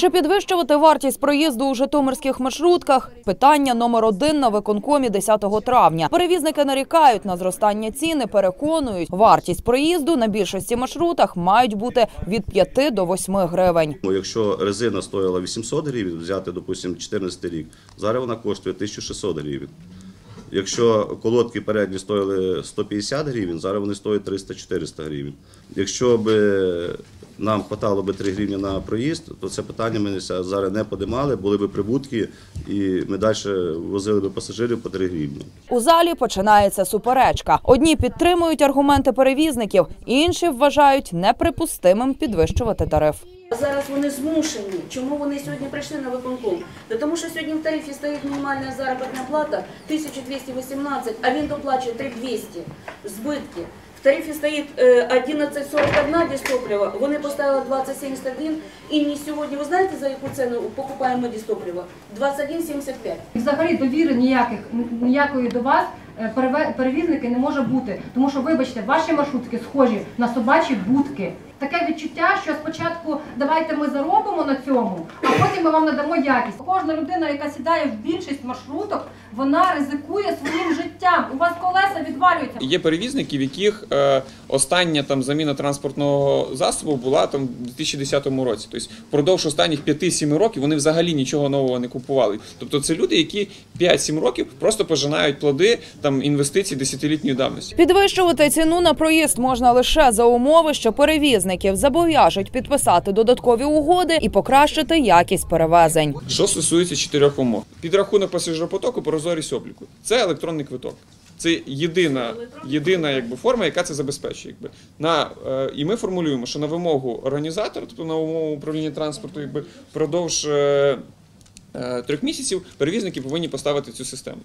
Чи підвищувати вартість проїзду у житомирських маршрутках? Питання номер один на виконкомі 10 травня. Перевізники нарікають на зростання ціни. Переконують, вартість проїзду на більшості маршрутах мають бути від 5 до 8 гривень. Ну, Якщо резина стоїла 800 гривень, взяти, допустимо, 14 рік, зараз вона коштує 1600 гривень. Якщо колодки передні стоїли 150 гривень, зараз вони стоять 300-400 гривень. Якщо б нам хватало би 3 гривні на проїзд, то це питання ми зараз не подимали, були б прибутки, і ми далі возили б пасажирів по 3 гривні. У залі починається суперечка. Одні підтримують аргументи перевізників, інші вважають неприпустимим підвищувати тариф. Зараз вони змушені. Чому вони сьогодні прийшли на виконком? Тому що сьогодні в тарифі стоїть мінімальна заробітна плата 1218, а він доплачує 3200 збитки. В тарифі стоїть е, 11,41 дистопливо, вони поставили 20,71 і не сьогодні, ви знаєте за яку ціну покупаємо дистопливо? 21,75. Взагалі довіри ніяких ніякої до вас е, перевізники не може бути, тому що, вибачте, ваші маршрутки схожі на собачі будки. Таке відчуття, що спочатку давайте ми заробимо на цьому, а потім ми вам надамо якість. Кожна людина, яка сідає в більшість маршруток, вона ризикує своїм життям. У вас колеса відвалюються. Є перевізники, в яких е, остання там заміна транспортного засобу була там у 2010 році. Тобто впродовж останніх 5-7 років вони взагалі нічого нового не купували. Тобто це люди, які 5-7 років просто пожинають плоди там інвестицій десятилітньої давності. Підвищувати ціну на проїзд можна лише за умови, що перевізників зобов'яжуть підписати додаткові угоди і покращити якість перевезень. Що стосується чотирьох умов, підрахунок пасажиропотоку, прозорість обліку. Це електронний квиток. Це єдина, єдина якби, форма, яка це забезпечує. Якби. На, е, і ми формулюємо, що на вимогу організатора, тобто на умову управління транспорту, якби, впродовж е, е, трьох місяців перевізники повинні поставити цю систему.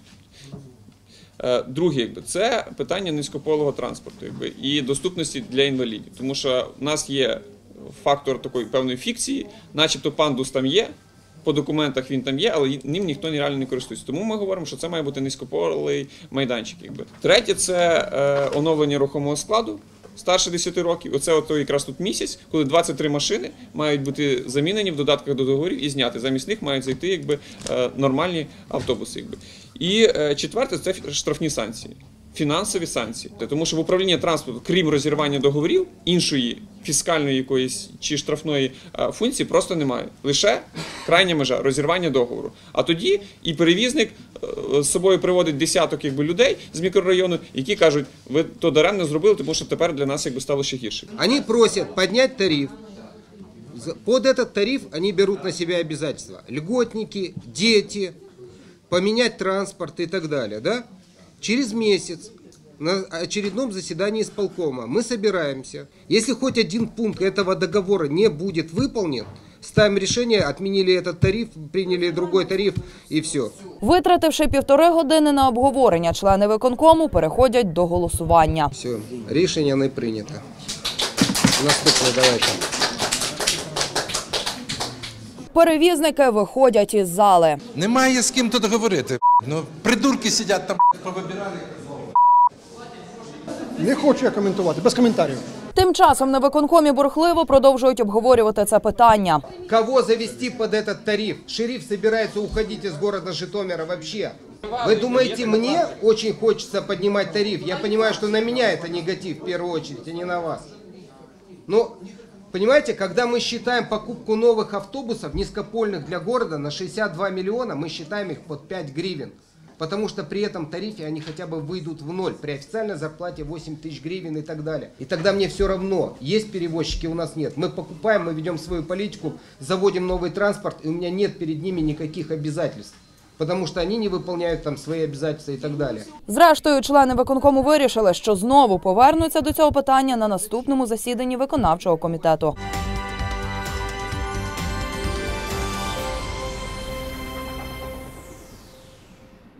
Е, Друге, якби це питання низькополого транспорту, якби і доступності для інвалідів, тому що в нас є фактор такої певної фікції, начебто пандус там є. По документах він там є, але ним ніхто реально не користується. Тому ми говоримо, що це має бути низькополий майданчик. Якби третє це е, оновлення рухомого складу старше 10 років. Оце ото якраз тут місяць, коли 23 машини мають бути замінені в додатках до договорів і зняти. Замість них мають зайти якби е, нормальні автобуси. Якби. І е, четверте це штрафні санкції. Фінансові санкції, тому що в управлінні транспорту, крім розірвання договорів, іншої фіскальної якоїсь чи штрафної е, функції просто немає. Лише крайня межа розірвання договору. А тоді і перевізник е, з собою приводить десяток якби, людей з мікрорайону, які кажуть, ви то даремно зробили, тому що тепер для нас якби стало ще гірше. Они просят поднять тариф. Под этот тариф они берут на себя обязательства. Льготники, дети, поменять транспорт и так далее. Да? Через месяц на очередном заседании исполкома мы собираемся. Если хоть один пункт этого договора не будет выполнен, ставим решение, отменили этот тариф, приняли другой тариф и все. Витративши півтори години на обговорення, члени виконкому переходять до голосування. Все, решение не принято. Наступне давайте. Перевізники виходять із зали. Немає з ким тут говорити. Ну, придурки сидять там повибирали. Не хочу я коментувати, без коментарів. Тим часом на виконкомі бурхливо продовжують обговорювати це питання. Кого завести под этот тариф? Шериф собирается уходить из города Житомира вообще. Вы думаете, мне очень хочется поднимать тариф? Я понимаю, что на меня это негатив в первую очередь, а не на вас. Но, понимаете, когда мы считаем покупку новых автобусов низкопольных для города на 62 миллиона, мы считаем их под 5 гривен. Потому что при этом тарифе они хотя бы выйдут в ноль. При официальной зарплате 8 тысяч гривен и так далее. И тогда мне все равно, есть перевозчики, у нас нет. Мы покупаем, мы ведем свою политику, заводим новый транспорт, и у меня нет перед ними никаких обязательств. Потому що вони не виконують там свої обов'язки і так далі. Зрештою, члени виконкому вирішили, що знову повернуться до цього питання на наступному засіданні виконавчого комітету.